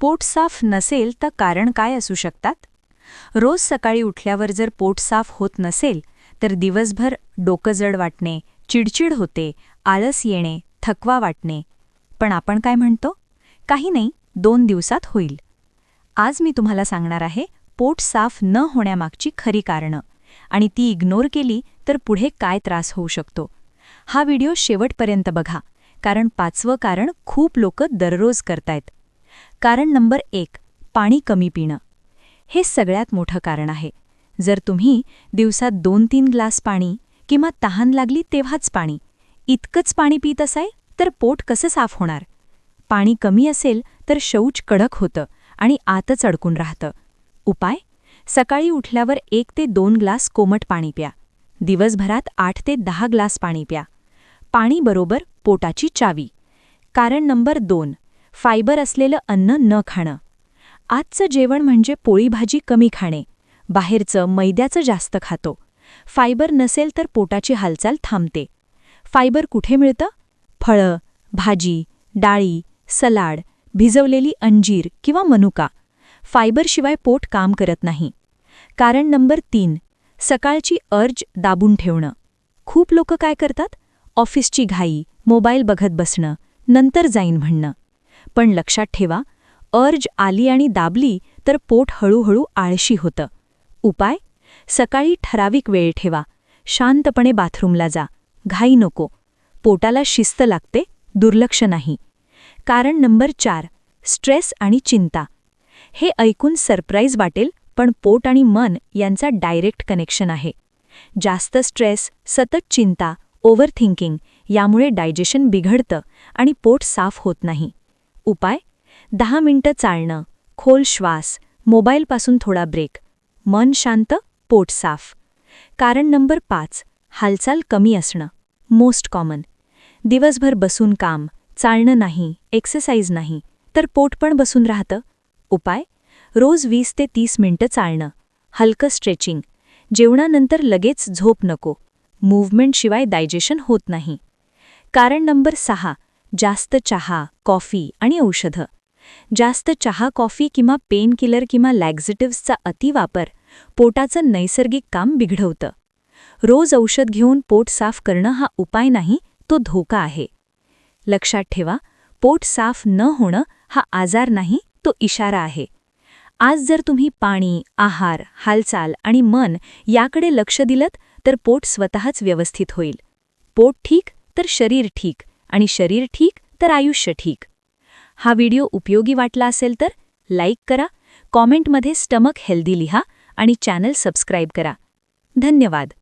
पोट साफ नसेल तर कारण काय असू शकतात? रोज सकाळी उठल्यावर जर पोट साफ होत नसेल तर दिवसभर डोकं जड वाटणे चिडचिड होते आळस येणे थकवा वाटणे. पण आपण काय म्हणतो? काही नाही दोन दिवसात होईल. आज मी तुम्हाला सांगणार आहे पोट साफ न होण्यामागची खरी कारणं. आणि ती इग्नोर केली तर पुढे काय त्रास होऊ शकतो? हा व्हिडिओ शेवटपर्यंत बघा कारण पाचवं कारण खूप लोक दररोज करतायत. कारण नंबर एक पाणी कमी पिणं. हे सगळ्यात मोठं कारण आहे. जर तुम्ही दिवसात दोन तीन ग्लास पाणी किंवा तहान लागली तेव्हाच पाणी. इतकंच पाणी पित असाय तर पोट कसं साफ होणार? पाणी कमी असेल तर शौच कडक होतं आणि आतच अडकून राहतं. उपाय? सकाळी उठल्यावर एक ते दोन ग्लास कोमट पाणी प्या. दिवसभरात आठ ते दहा ग्लास पाणी प्या. पाणी बरोबर पोटाची चावी. कारण नंबर दोन फायबर असलेलं अन्न न खाणं. आजचं जेवण म्हणजे पोळीभाजी कमी खाणे. बाहेरचं मैद्याचं जास्त खातो. फायबर नसेल तर पोटाची हालचाल थांबते. फायबर कुठे मिळतं? फळं भाजी डाळी सलाड भिजवलेली अंजीर किंवा मनुका. फायबरशिवाय पोट काम करत नाही. कारण नंबर तीन सकाळची अर्ज दाबून ठेवणं. खूप लोक काय करतात? ऑफिसची घाई मोबाईल बघत बसणं नंतर जाईन म्हणणं. पण लक्षात ठेवा अर्ज आली आणि दाबली तर पोट हळूहळू आळशी होतं. उपाय? सकाळी ठराविक वेळ ठेवा. शांतपणे बाथरूमला जा. घाई नको. पोटाला शिस्त लागते दुर्लक्ष नाही. कारण नंबर चार स्ट्रेस आणि चिंता. हे ऐकून सरप्राईज वाटेल पण पोट आणि मन यांचा डायरेक्ट कनेक्शन आहे. जास्त स्ट्रेस सतत चिंता ओव्हर थिंकिंग यामुळे डायजेशन बिघडतं आणि पोट साफ होत नाही. उपाय? दहा मिनिटं चालणं खोल श्वास मोबाईलपासून थोडा ब्रेक मन शांत पोट साफ. कारण नंबर पाच हालचाल कमी असणं मोस्ट कॉमन दिवसभर बसून काम चालणं नाही एक्सरसाइज नाही तर पोट पण बसून राहतं. उपाय? रोज वीस ते तीस मिनिटं चालणं हलकं स्ट्रेचिंग जेवणानंतर लगेच झोप नको. मूव्हमेंटशिवाय डायजेशन होत नाही. कारण नंबर सहा जास्त चहा कॉफी आणि औषधं. जास्त चहा कॉफी किंवा पेन किलर किंवा लॅक्झिटिव्सचा अतिवापर पोटाचं नैसर्गिक काम बिघडवतं. रोज औषध घेऊन पोट साफ करणं हा उपाय नाही तो धोका आहे. लक्षात ठेवा पोट साफ न होणं हा आजार नाही तो इशारा आहे. आज जर तुम्ही पाणी आहार हालचाल आणि मन याकडे लक्ष दिलत तर पोट स्वतःच व्यवस्थित होईल. पोट ठीक तर शरीर ठीक. आणि शरीर ठीक तर आयुष्य ठीक. हा व्हिडिओ उपयोगी वाटला असेल तर लाईक करा कॉमेंटमध्ये स्टमक हेल्दी लिहा आणि चॅनल सबस्क्राईब करा. धन्यवाद.